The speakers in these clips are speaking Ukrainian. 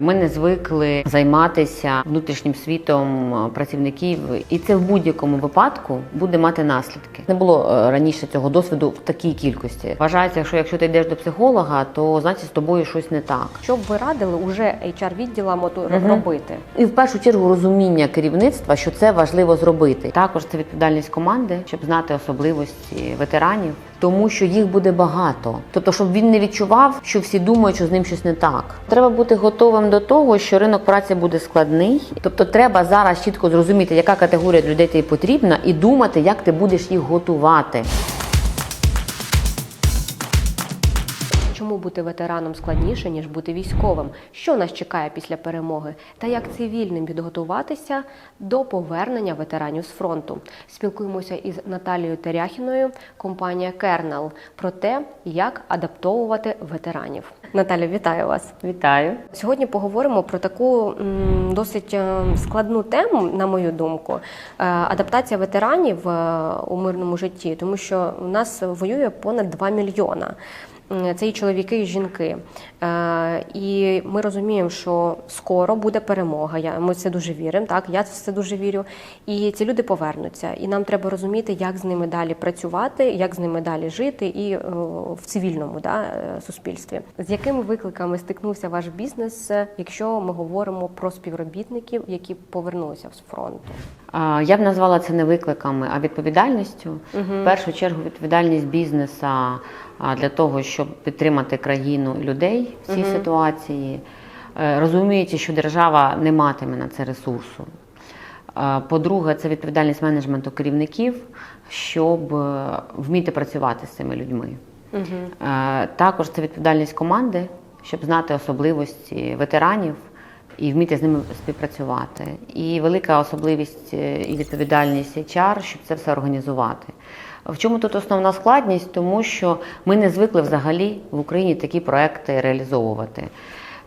Ми не звикли займатися внутрішнім світом працівників, і це в будь-якому випадку буде мати наслідки. Не було е, раніше цього досвіду в такій кількості. Вважається, що якщо ти йдеш до психолога, то значить з тобою щось не так. Що б ви радили уже HR відділам Мгм. робити? І в першу чергу розуміння керівництва, що це важливо зробити. Також це відповідальність команди, щоб знати особливості ветеранів, тому що їх буде багато. Тобто, щоб він не відчував, що всі думають, що з ним щось не так. Треба бути готовим до того, що ринок праці буде складний. Тобто, треба зараз чітко зрозуміти, яка категорія людей тобі потрібна, і думати, як ти будеш їх готувати. Чому бути ветераном складніше ніж бути військовим? Що нас чекає після перемоги? Та як цивільним підготуватися до повернення ветеранів з фронту? Спілкуємося із Наталією Теряхіною, компанія Кернел про те, як адаптовувати ветеранів. Наталя, вітаю вас. Вітаю. Сьогодні поговоримо про таку м, досить е, складну тему, на мою думку, е, адаптація ветеранів е, у мирному житті, тому що у нас воює понад 2 мільйона. Це і чоловіки, і жінки. Е, І ми розуміємо, що скоро буде перемога. Я- Ми це дуже віримо. Так, я в це дуже вірю. І ці люди повернуться. І нам треба розуміти, як з ними далі працювати, як з ними далі жити, і е, в цивільному да, е, суспільстві. З якими викликами стикнувся ваш бізнес, якщо ми говоримо про співробітників, які повернулися з фронту? Я б назвала це не викликами, а відповідальністю. В першу чергу відповідальність бізнеса для того, щоб підтримати країну і людей в цій ситуації, Е, розуміючи, що держава не матиме на це ресурсу. По-друге, це відповідальність менеджменту керівників, щоб е, вміти працювати з цими людьми. Е, Також це відповідальність команди, щоб знати особливості ветеранів і вміти з ними співпрацювати. І велика особливість е, і відповідальність HR, щоб це все організувати. В чому тут основна складність? Тому що ми не звикли взагалі в Україні такі проекти реалізовувати.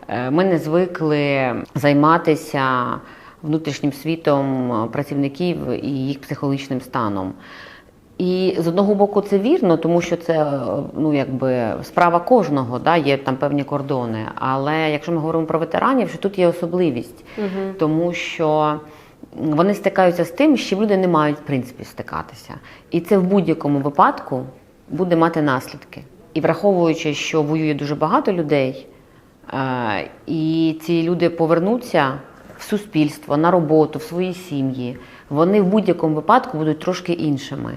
Е, Ми не звикли займатися внутрішнім світом е, працівників і їх психологічним станом. І з одного боку це вірно, тому що це е, ну якби справа кожного, да, є там певні кордони. Але якщо ми говоримо про ветеранів, що тут є особливість, тому що вони стикаються з тим, чим люди не мають в принципі стикатися. І це в будь-якому випадку буде мати наслідки. І враховуючи, що воює дуже багато людей, е, і ці люди повернуться в суспільство, на роботу, в свої сім'ї, вони в будь-якому випадку будуть трошки іншими.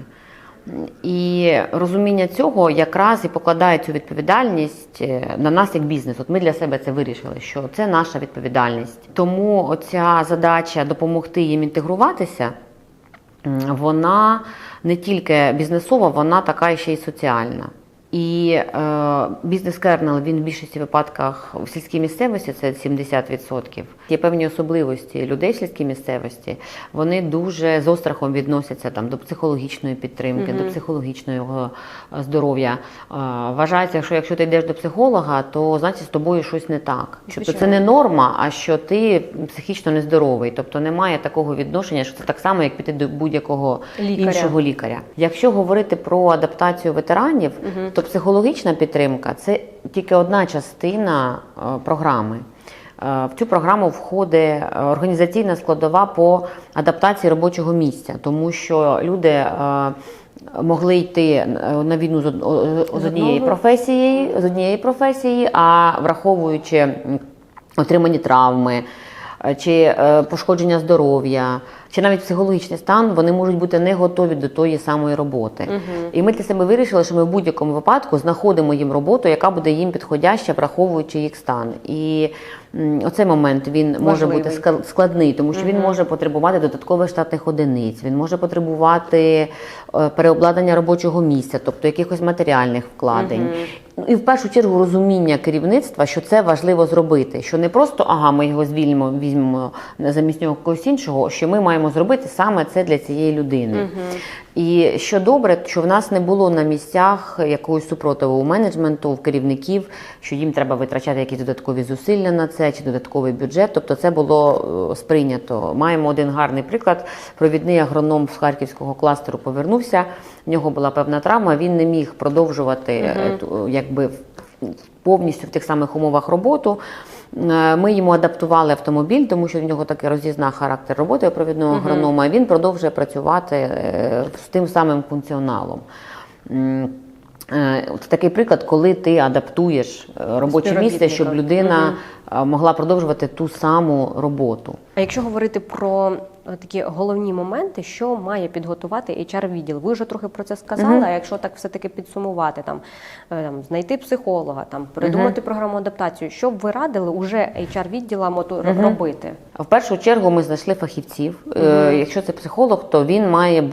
І розуміння цього якраз і покладає цю відповідальність е, на нас як бізнес. От ми для себе це вирішили, що це наша відповідальність. Тому оця задача допомогти їм інтегруватися, вона не тільки бізнесова, вона така ще й соціальна. І е, бізнес-кернел він в більшості випадках в сільській місцевості це 70%. Є певні особливості людей в сільській місцевості. Вони дуже з острахом відносяться там до психологічної підтримки, до психологічного е, здоров'я. Е, вважається, що якщо ти йдеш до психолога, то значить з тобою щось не так. Тобто це не норма, а що ти психічно нездоровий. Тобто немає такого відношення, що це так само, як піти до будь-якого іншого лікаря. Якщо говорити про адаптацію ветеранів, то психологічна підтримка це тільки одна частина е, програми. Е, В цю програму входить е, організаційна складова по адаптації робочого місця, тому що люди могли йти на війну з однієї професії, з однієї професії, а враховуючи отримані травми, чи е, пошкодження здоров'я, чи навіть психологічний стан, вони можуть бути не готові до тої самої роботи. І ми для себе вирішили, що ми в будь-якому випадку знаходимо їм роботу, яка буде їм підходяща, враховуючи їх стан. І оцей момент він може бути складний, тому що він може потребувати додаткових штатних одиниць, він може потребувати е, переобладнання робочого місця, тобто якихось матеріальних вкладень. Ну, І в першу чергу розуміння керівництва, що це важливо зробити. Що не просто ага, ми його звільнимо, візьмемо замість нього когось іншого, що ми маємо зробити саме це для цієї людини. І що добре, що в нас не було на місцях якогось супротиву у менеджменту, в керівників, що їм треба витрачати якісь додаткові зусилля на це чи додатковий бюджет. Тобто це було е, сприйнято. Маємо один гарний приклад. Провідний агроном з харківського кластеру повернувся. В нього була певна травма. Він не міг продовжувати ту- якби повністю в тих самих умовах роботу. Е, Ми йому адаптували автомобіль, тому що в нього такий роз'їзна характер роботи провідного агронома. і Він продовжує працювати е, з тим самим функціоналом. Це такий приклад, коли ти адаптуєш робоче місце, щоб людина могла продовжувати ту саму роботу. А якщо говорити про е, такі головні моменти, що має підготувати HR-відділ? Ви вже трохи про це сказали. А якщо так все-таки підсумувати, там, е, там знайти психолога, там придумати програму адаптацію, що б ви радили уже HR-відділам от робити? В першу чергу ми знайшли фахівців. Е, Якщо це психолог, то він має е,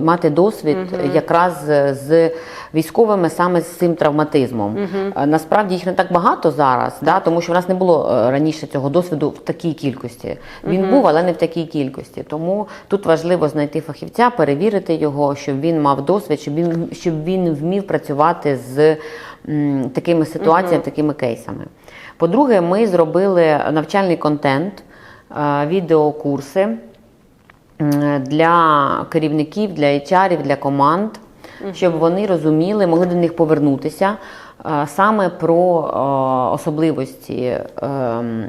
мати досвід якраз з військовими саме з цим травматизмом. Е, Насправді їх не так багато зараз, да, тому що нас не було е, раніше цього досвіду в такій кількості. Він був, але не в такій кількості. Тому тут важливо знайти фахівця, перевірити його, щоб він мав досвід, щоб він щоб він вмів працювати з м, такими ситуаціями, такими кейсами. По-друге, ми зробили навчальний контент, е, відеокурси для керівників, для HR, для команд, щоб вони розуміли, могли до них повернутися саме про е, особливості е,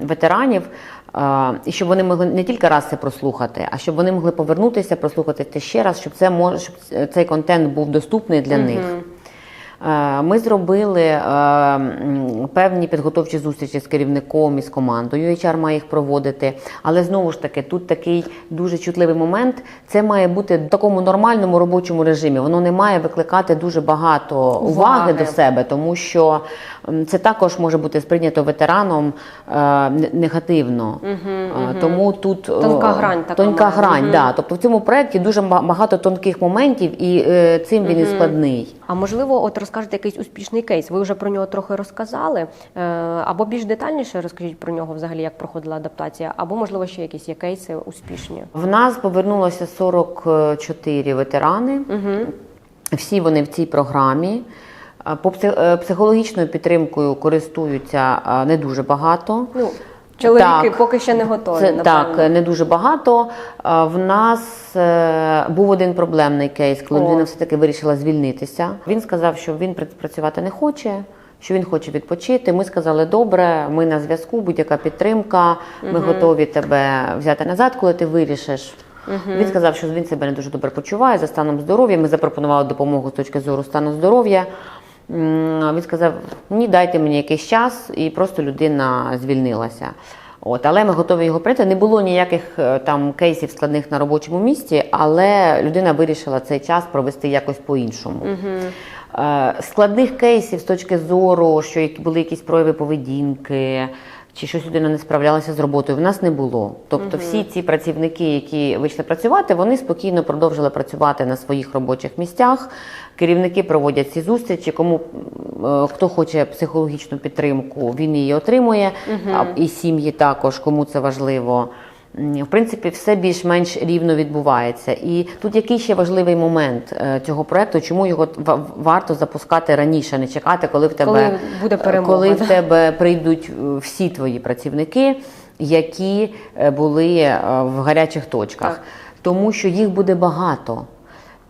ветеранів. е, І щоб вони могли не тільки раз це прослухати, а щоб вони могли повернутися, прослухати це ще раз, щоб це мож, щоб цей контент був доступний для них. Е, Ми зробили е, певні підготовчі зустрічі з керівником і з командою. HR має їх проводити. Але знову ж таки, тут такий дуже чутливий момент. Це має бути в такому нормальному робочому режимі. Воно не має викликати дуже багато уваги, Уваги. до себе, тому що це також може бути сприйнято ветераном е, не- негативно. Е, Тому тут Тонка грань така тонка грань. Мгм. Да. Тобто в цьому проєкті дуже ба- багато тонких моментів, і е, цим він і складний. А можливо, от розкажете якийсь успішний кейс. Ви вже про нього трохи розказали. Е, Або більш детальніше розкажіть про нього, взагалі, як проходила адаптація, або можливо ще якісь є кейси успішні. В нас повернулося 44 ветерани. Всі вони в цій програмі. По е, психологічною підтримкою користуються не дуже багато. Ну чоловіки Так. поки ще не готові. Це напевно. так, не дуже багато. В нас е, був один проблемний кейс, коли людина все-таки вирішила звільнитися. Він сказав, що він пр- працювати не хоче. Що він хоче відпочити. Ми сказали, добре, ми на зв'язку, будь-яка підтримка. Ми готові тебе взяти назад, коли ти вирішиш. Він сказав, що він себе не дуже добре почуває за станом здоров'я. Ми запропонували допомогу з точки зору стану здоров'я. Він сказав: ні, дайте мені якийсь час, і просто людина звільнилася. От, але ми готові його прийняти. Не було ніяких е, там кейсів складних на робочому місці, але людина вирішила цей час провести якось по-іншому. Е, Складних кейсів з точки зору, що були якісь прояви поведінки, чи щось людина не справлялася з роботою, в нас не було. Тобто, всі ці працівники, які вийшли працювати, вони спокійно продовжили працювати на своїх робочих місцях. Керівники проводять ці зустрічі. Кому е, хто хоче психологічну підтримку, він її отримує. А, і сім'ї також, кому це важливо. В принципі, все більш-менш рівно відбувається. І тут який ще важливий момент е, цього проекту, чому його ва- варто запускати раніше, не чекати, коли в тебе Коли буде перемога, коли в тебе прийдуть е, всі твої працівники, які е, були е, в гарячих точках, Так. тому що їх буде багато.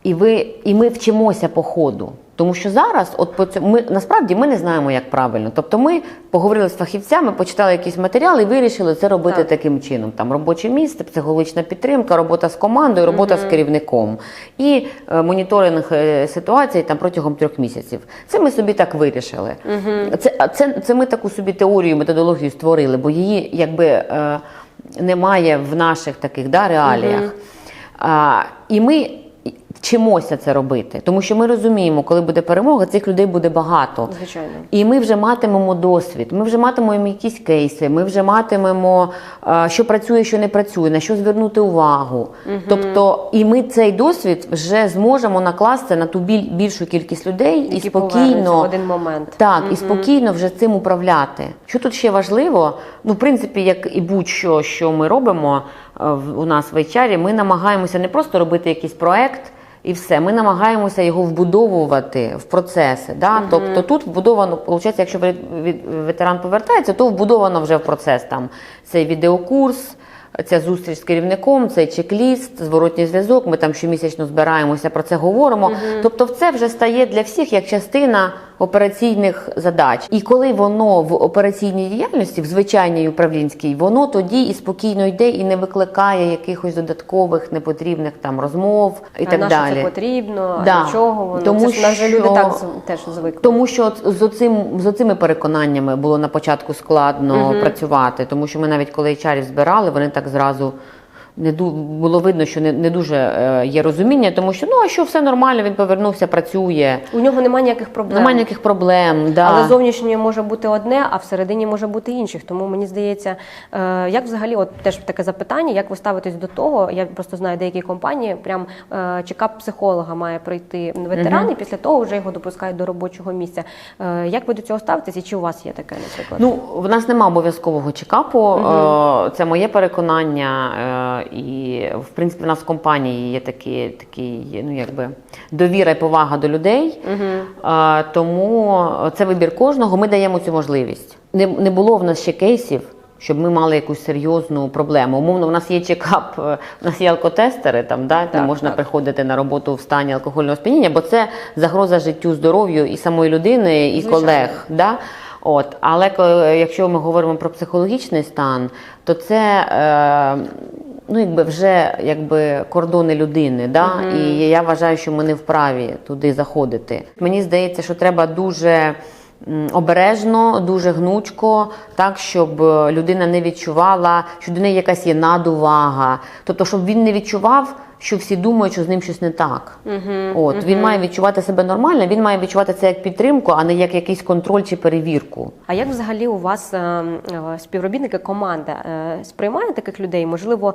І ви, і ми вчимося по ходу. Тому що зараз, от по цьому, ми насправді ми не знаємо, як правильно. Тобто, ми поговорили з фахівцями, почитали якісь матеріали і вирішили це робити Так. таким чином: там робоче місце, психологічна підтримка, робота з командою, робота з керівником і е, моніторинг е, ситуації там протягом трьох місяців. Це ми собі так вирішили. Це, це, це ми таку собі теорію, методологію створили, бо її якби е, немає в наших таких да, реаліях. А, і ми вчимося це робити, тому що ми розуміємо, коли буде перемога, цих людей буде багато. Звичайно. І ми вже матимемо досвід, ми вже матимемо якісь кейси, ми вже матимемо, е, що працює, що не працює, на що звернути увагу. Тобто, і ми цей досвід вже зможемо накласти на ту біль- більшу кількість людей і Які в спокійно один момент. так, і спокійно вже цим управляти. Що тут ще важливо? Ну, в принципі, як і будь-що, що ми робимо е, в- у нас в HR, ми намагаємося не просто робити якийсь проект. І все, ми намагаємося його вбудовувати в процеси. Да? Тобто тут вбудовано, виходить, якщо ветеран повертається, то вбудовано вже в процес там цей відеокурс, ця зустріч з керівником, цей чек-ліст, зворотній зв'язок. Ми там щомісячно збираємося про це говоримо. Тобто, це вже стає для всіх як частина операційних задач. І коли воно в операційній діяльності, в звичайній управлінській, воно тоді і спокійно йде і не викликає якихось додаткових непотрібних там розмов і а так на що далі. це потрібно, Да. а чого воно? Тому це жаль, люди так теж звикли. Тому що з оцим з оцими переконаннями було на початку складно працювати, тому що ми навіть коли HR збирали, вони так зразу. Не ду- було видно, що не, не дуже е, є розуміння, тому що ну а що все нормально, він повернувся, працює, У нього немає ніяких проблем. немає ніяких проблем. Да. Але зовнішнє може бути одне, а всередині може бути інших. Тому мені здається, е, як взагалі, от теж таке запитання, як ви ставитесь до того? Я просто знаю деякі компанії, прям е, чекап психолога має пройти ветеран, і після того вже його допускають до робочого місця. Е, Як ви до цього ставитесь, і чи у вас є таке, наприклад? Ну, в нас немає обов'язкового чекапу. Е, Це моє переконання. І в принципі, в нас в компанії є такі, такі ну якби довіра і повага до людей. Е, Тому це вибір кожного. Ми даємо цю можливість. Не, не було в нас ще кейсів. Щоб ми мали якусь серйозну проблему. Умовно, в нас є чекап, е, в нас є алкотестери, там да, Так, можна так. приходити на роботу в стані алкогольного сп'яніння, бо це загроза життю, здоров'ю і самої людини, і Звичайно. колег. Да? От, але якщо ми говоримо про психологічний стан, то це е, ну, якби вже якби кордони людини. Да? І я вважаю, що ми не вправі туди заходити. Мені здається, що треба дуже. Обережно, дуже гнучко, так щоб е, людина не відчувала, що до неї якась є надувага. Тобто, щоб він не відчував, що всі думають, що з ним щось не так. От він має відчувати себе нормально, він має відчувати це як підтримку, а не як якийсь контроль чи перевірку. А як взагалі у вас е, е, співробітники, команда е, сприймає таких людей? Можливо,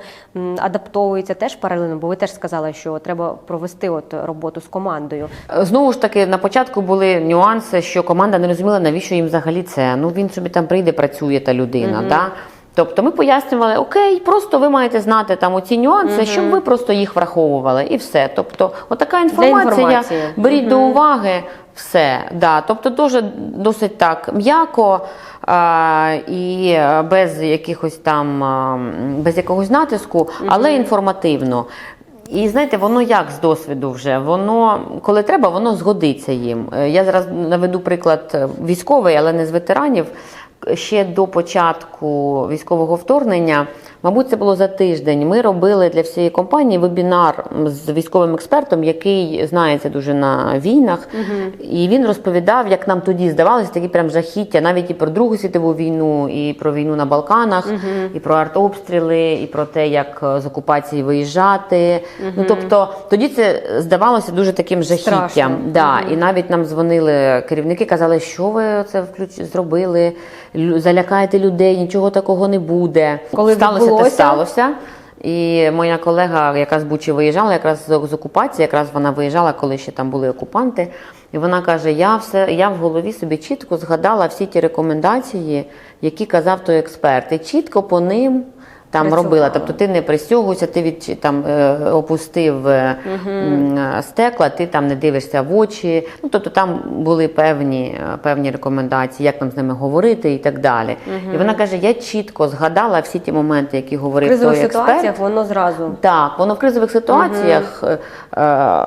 адаптовується теж паралельно, бо ви теж сказали, що треба провести от роботу з командою. Е, Знову ж таки, на початку були нюанси, що команда не розуміла, навіщо їм взагалі це. Ну він собі там прийде, працює та людина. Да? Тобто ми пояснювали, окей, просто ви маєте знати там оці нюанси, щоб ви просто їх враховували, і все. Тобто, отака інформація, беріть до уваги, все. Да. Тобто, дуже досить так м'яко а, і без якихось там а, без якогось натиску, але інформативно. І знаєте, воно як з досвіду вже, воно коли треба, воно згодиться їм. Е, Я зараз наведу приклад е, військовий, але не з ветеранів. Ще до початку військового вторгнення, мабуть, це було за тиждень. Ми робили для всієї компанії вебінар з військовим експертом, який знається дуже на війнах. І він розповідав, як нам тоді здавалося, такі прям жахіття, навіть і про Другу світову війну, і про війну на Балканах, і про артобстріли, і про те, як е, з окупації виїжджати. Ну тобто тоді це здавалося дуже таким жахіттям. Страшно. Да, І навіть нам дзвонили керівники, казали, що ви це включ... зробили, залякаєте людей, нічого такого не буде. Коли сталося, відбулося? те сталося. І моя колега, яка з Бучі виїжджала, якраз з окупації, якраз вона виїжджала, коли ще там були окупанти. І вона каже: Я все, я в голові собі чітко згадала всі ті рекомендації, які казав той експерт, і чітко по ним. Там робила, тобто ти не пристягуйся, ти від там е, опустив е, стекла, ти там не дивишся в очі. Ну тобто там були певні, е, певні рекомендації, як нам з ними говорити і так далі. І вона каже: я чітко згадала всі ті моменти, які В говорив кризових той експерт. ситуаціях воно зразу. Так, воно в кризових ситуаціях е, е,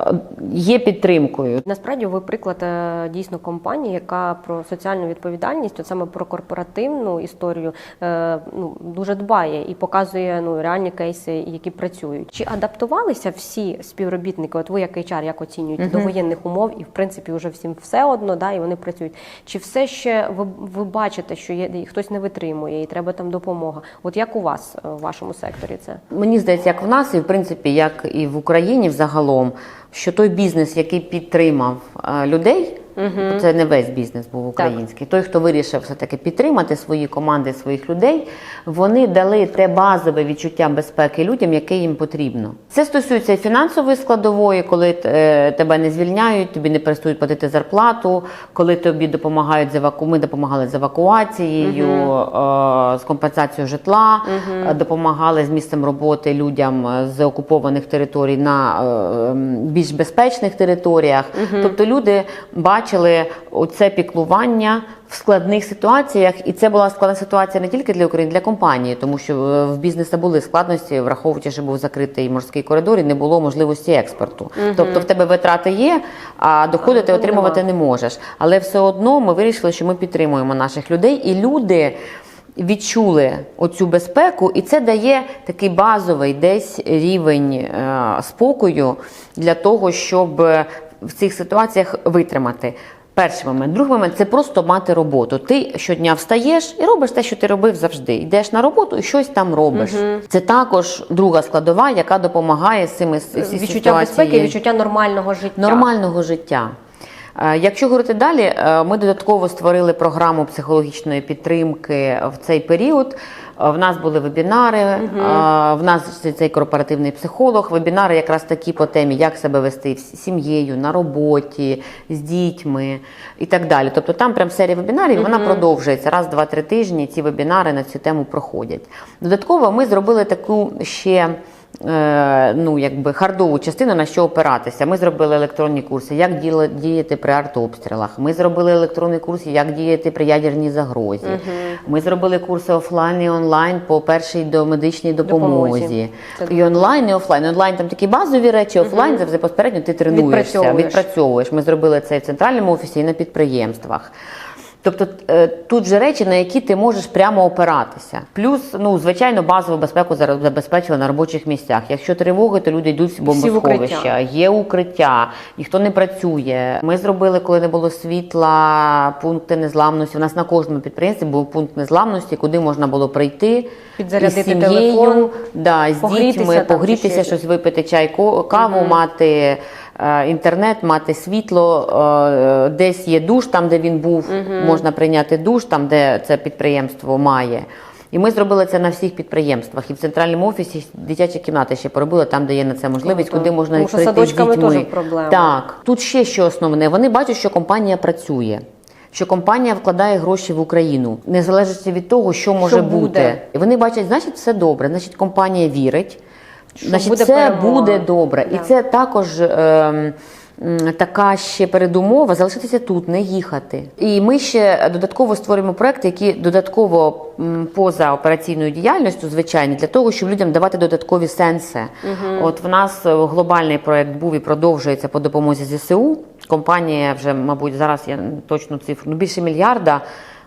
є підтримкою. Насправді ви приклад дійсно компанії, яка про соціальну відповідальність, от саме про корпоративну історію, е, ну дуже дбає і показує ну реальні кейси, які працюють. Чи адаптувалися всі співробітники? От ви як HR, як оцінюєте до воєнних умов, і в принципі вже всім все одно, да, і вони працюють. Чи все ще ви, ви бачите, що є хтось не витримує і треба там допомога? От як у вас е, в вашому секторі це? Мені здається, як в нас, і в принципі, як і в Україні взагалом, що той бізнес, який підтримав е, людей, це не весь бізнес був український. Той, хто вирішив все-таки підтримати свої команди, своїх людей, вони дали те базове відчуття безпеки людям, яке їм потрібно. Це стосується і фінансової складової, коли е, тебе не звільняють, тобі не перестають платити зарплату, коли тобі допомагають з еваку... Ми допомагали з евакуацією, е, з компенсацією житла, е, допомагали з місцем роботи людям з окупованих територій на м, більш безпечних територіях. Тобто люди бачили оце піклування в складних ситуаціях, і це була складна ситуація не тільки для України, для компанії, тому що е, в бізнесу були складності, враховуючи, що був закритий морський коридор і не було можливості експорту. Тобто в тебе витрати є, а доходи ти отримувати не можеш. Але все одно ми вирішили, що ми підтримуємо наших людей, і люди. Відчули оцю безпеку, і це дає такий базовий десь рівень е, спокою для того, щоб в цих ситуаціях витримати. Перший момент, другий момент це просто мати роботу. Ти щодня встаєш і робиш те, що ти робив завжди. Йдеш на роботу і щось там робиш. Це також друга складова, яка допомагає з цими відчуття ситуації безпеки, відчуття нормального життя. нормального життя. Е, Якщо говорити далі, е, ми додатково створили програму психологічної підтримки в цей період. Е, В нас були вебінари, е, в нас цей корпоративний психолог. Вебінари якраз такі по темі, як себе вести з сім'єю, на роботі, з дітьми і так далі. Тобто там прям серія вебінарів, вона продовжується раз, два, три тижні. Ці вебінари на цю тему проходять. Додатково ми зробили таку ще. Е, Ну, якби хардову частину на що опиратися. Ми зробили електронні курси, як діяти при артобстрілах. Ми зробили електронний курс, як діяти при ядерній загрозі. Ми зробили курси офлайн і онлайн по першій до медичній допомозі. Допомозі. І онлайн, і офлайн. Онлайн там такі базові речі, офлайн завжди безпосередньо ти тренуєшся, Відпрацьовуєш. відпрацьовуєш. Ми зробили це і в центральному офісі, і на підприємствах. Тобто е, тут же речі, на які ти можеш прямо опиратися. Плюс, ну звичайно, базову безпеку забезпечили на робочих місцях. Якщо тривоги, то люди йдуть в бомбосховища, є укриття, ніхто не працює. Ми зробили, коли не було світла, пункти незламності. У нас на кожному підприємстві був пункт незламності, куди можна було прийти Підзарядити із сім'єю, телефон, да, з погрітися дітьми, там погрітися, щось випити чай, каву, мати е, інтернет, мати світло. е, Десь є душ, там де він був, можна прийняти душ, там де це підприємство має. І ми зробили це на всіх підприємствах. І в центральному офісі дитячі кімнати ще поробили там, де є на це можливість, куди можна Тому що прийти з дітьми. теж проблема. Так, тут ще що основне. Вони бачать, що компанія працює. Що компанія вкладає гроші в Україну, незалежно від того, що може буде. бути. І вони бачать, значить, все добре, значить, компанія вірить, Що значить, буде це перемога. буде добре. І це також м, така ще передумова залишитися тут, не їхати. І ми ще додатково створюємо проекти, які додатково поза операційною діяльністю, звичайно, для того, щоб людям давати додаткові сенси. От в нас е, глобальний проект був і продовжується по допомозі ЗСУ. Компанія вже, мабуть, зараз я точну цифру, ну більше мільярда.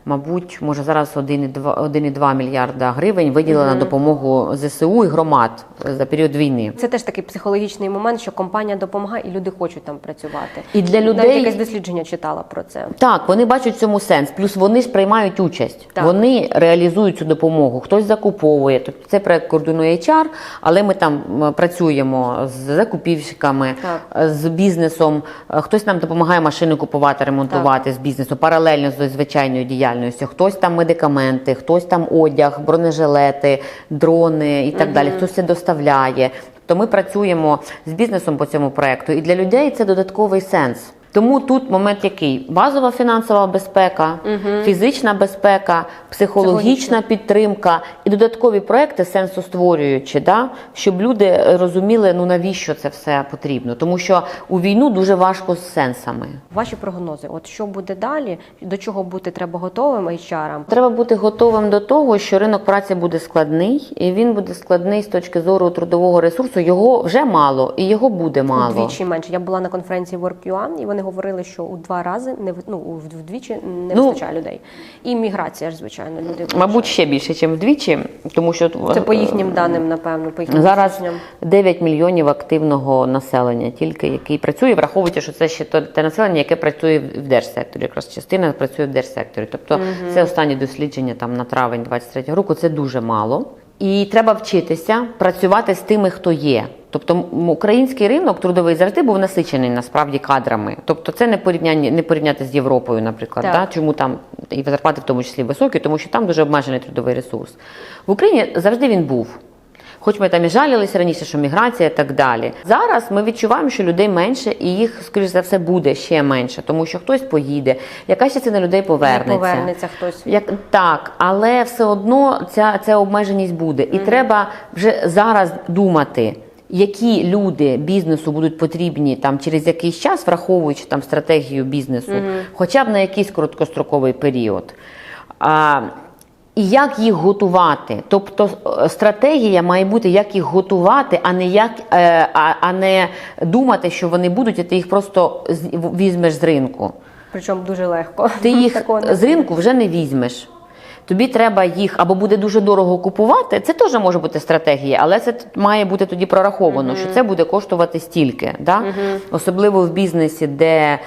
Мабуть, може зараз 1,2 1,2 мільярда гривень виділила на допомогу ЗСУ і громад за період війни. Це теж такий психологічний момент, що компанія допомагає і люди хочуть там працювати. І для Навіть людей якесь дослідження читала про це. так, вони бачать в цьому сенс. Плюс вони ж приймають участь. Так. Вони реалізують цю допомогу. Хтось закуповує. Тобто це проект координує HR, але ми там працюємо з закупівщиками, Так. з бізнесом. Хтось нам допомагає машини купувати, ремонтувати з бізнесу паралельно з звичайною діяльністю. Хтось там медикаменти, хтось там одяг, бронежилети, дрони і так далі. Хтось це доставляє. То ми працюємо з бізнесом по цьому проекту, і для людей це додатковий сенс. Тому тут момент який базова фінансова безпека, фізична безпека, психологічна підтримка і додаткові проекти сенсостворюючі, да? щоб люди розуміли, ну навіщо це все потрібно. Тому що у війну дуже важко з сенсами. Ваші прогнози, от що буде далі, до чого бути треба готовим HR-ам? Треба бути готовим до того, що ринок праці буде складний, і він буде складний з точки зору трудового ресурсу. Його вже мало, і його буде мало. Удвічі менше. Я була на конференції WorkUA, і вони говорили, що у два рази не ну, вдвічі не Ну, вистачає людей. І міграція ж, звичайно, люди Мабуть, ще більше, ніж вдвічі, тому що це по їхнім даним, напевно, по їхнім Зараз дослідженням. 9 мільйонів активного населення, тільки який працює, враховуючи, що це ще то- те населення, яке працює в держсекторі. Якраз частина працює в держсекторі. Тобто це останні дослідження там на травень 23 року. Це дуже мало. І треба вчитися працювати з тими, хто є. Тобто український ринок трудовий завжди був насичений насправді кадрами. Тобто це не порівняння не порівняти з Європою, наприклад. Так. Да? Чому там і зарплати в тому числі високі, тому що там дуже обмежений трудовий ресурс. В Україні завжди він був. Хоч ми там і жалілися раніше, що міграція і так далі. Зараз ми відчуваємо, що людей менше, і їх, скоріш за все, буде ще менше, тому що хтось поїде, якась частина людей повернеться. Не повернеться хтось. Як так, але все одно ця, ця обмеженість буде, і треба вже зараз думати. які люди бізнесу будуть потрібні там через якийсь час, враховуючи там стратегію бізнесу, хоча б на якийсь короткостроковий період. А, і як їх готувати? Тобто е, стратегія має бути, як їх готувати, а не як е, а, а не думати, що вони будуть, і ти їх просто візьмеш з ринку. Причому дуже легко. Ти їх з ринку вже не візьмеш. Тобі треба їх або буде дуже дорого купувати. Це теж може бути стратегія, але це має бути тоді прораховано, що це буде коштувати стільки. Да? Особливо в бізнесі, де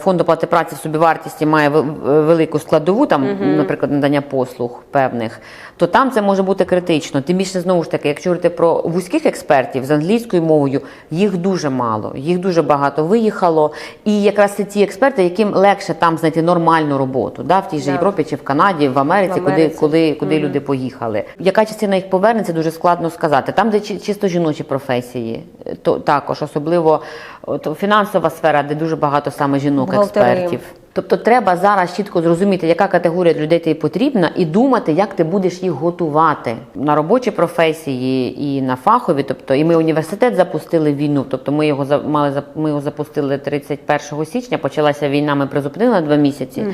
фонд оплати праці в собівартості має ве- велику складову, там, наприклад, надання послуг певних, то там це може бути критично. Тим більше знову ж таки, якщо говорити про вузьких експертів з англійською мовою, їх дуже мало, їх дуже багато виїхало. І якраз це ті експерти, яким легше там знайти нормальну роботу, да, в тій же Да. Європі чи в Канаді, в Америці, В куди, Америці. куди, куди люди поїхали. Яка частина їх повернеться, дуже складно сказати. Там, де чи- чисто жіночі професії, то також особливо от, фінансова сфера, де дуже багато саме жінок Бухгалтери. експертів. Тобто треба зараз чітко зрозуміти, яка категорія людей тобі потрібна, і думати, як ти будеш їх готувати на робочі професії і на фахові. Тобто, і ми університет запустили війну. Тобто, ми його мали ми його запустили 31 січня. Почалася війна. Ми призупинили на два місяці,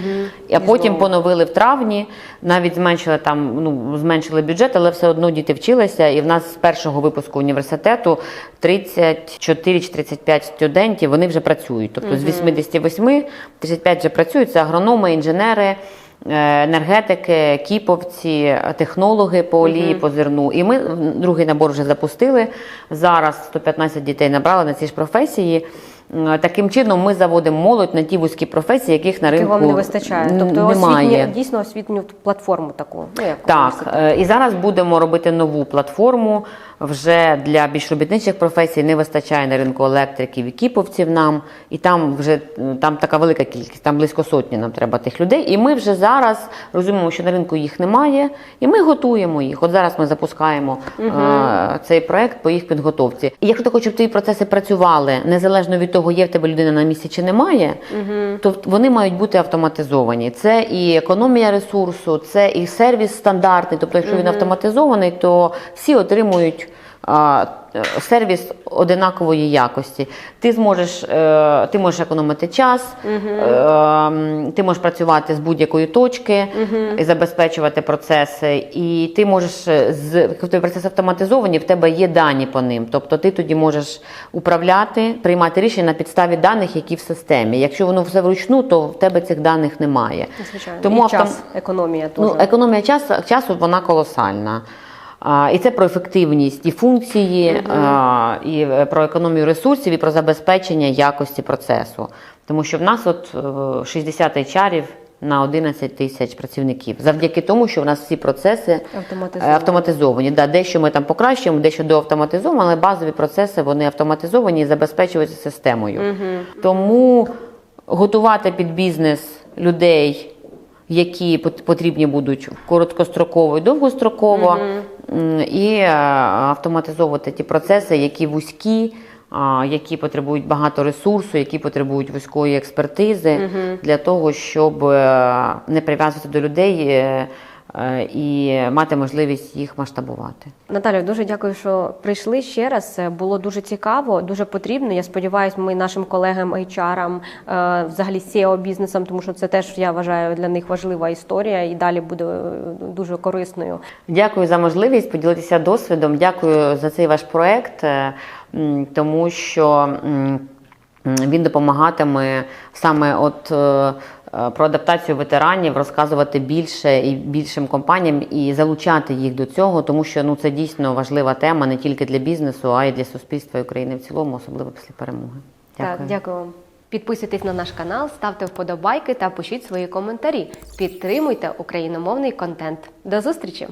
а потім знову. поновили в травні. Навіть зменшили там, ну зменшили бюджет, але все одно діти вчилися. І в нас з першого випуску університету 34 чи 35 студентів. Вони вже працюють. Тобто з 88 35 вже працюють. Це агрономи, інженери. е, Енергетики, кіповці, технологи по олії, по зерну. І ми другий набор вже запустили. Зараз 115 дітей набрали на ці ж професії. Таким чином ми заводимо молодь на ті вузькі професії, яких на ринку вам не вистачає. Тобто немає. освітню, дійсно освітню платформу таку. Ну, як Так, е, і зараз будемо робити нову платформу вже для більш робітничих професій. Не вистачає на ринку електриків і кіповців нам, і там вже там така велика кількість, там близько сотні нам треба тих людей. І ми вже зараз розуміємо, що на ринку їх немає, і ми готуємо їх. От зараз ми запускаємо е, цей проект по їх підготовці. І якщо ти хочеш, щоб твої процеси працювали незалежно від того, є в тебе людина на місці чи немає, то вони мають бути автоматизовані. Це і економія ресурсу, це і сервіс стандартний. Тобто, якщо він автоматизований, то всі отримують. Сервіс одинакової якості. Ти зможеш, е, ти можеш економити час, е, ти можеш працювати з будь-якої точки і забезпечувати процеси. І ти можеш е, з якщо процеси автоматизовані, в тебе є дані по ним. Тобто ти тоді можеш управляти, приймати рішення на підставі даних, які в системі. Якщо воно все вручну, то в тебе цих даних немає. Звичайно. Тому і автом- час, економія теж. Ну, економія часу, часу вона колосальна. І це про ефективність і функції, і е, про економію ресурсів, і про забезпечення якості процесу. Тому що в нас от е, 60 HR на 11 тисяч працівників. Завдяки тому, що в нас всі процеси Автоматизовані. е, автоматизовані. Да, дещо ми там покращуємо, дещо доавтоматизовано, але базові процеси вони автоматизовані і забезпечуються системою. Тому готувати під бізнес людей які пот- потрібні будуть короткостроково і довгостроково, м, і е, автоматизовувати ті процеси, які вузькі, які потребують багато ресурсу, які потребують вузької експертизи для того, щоб е, не прив'язувати до людей е, і мати можливість їх масштабувати. Наталю, дуже дякую, що прийшли ще раз. Було дуже цікаво, дуже потрібно. Я сподіваюся, ми нашим колегам HR, е, взагалі SEO бізнесам, тому що це теж я вважаю для них важлива історія і далі буде е, дуже корисною. Дякую за можливість поділитися досвідом. Дякую за цей ваш проект, е, тому що він допомагатиме саме от. Е, Про адаптацію ветеранів розказувати більше і більшим компаніям і залучати їх до цього, тому що ну це дійсно важлива тема не тільки для бізнесу, а й для суспільства України в цілому, особливо після перемоги. Так, дякую вам. Підписуйтесь на наш канал, ставте вподобайки та пишіть свої коментарі. Підтримуйте україномовний контент. До зустрічі!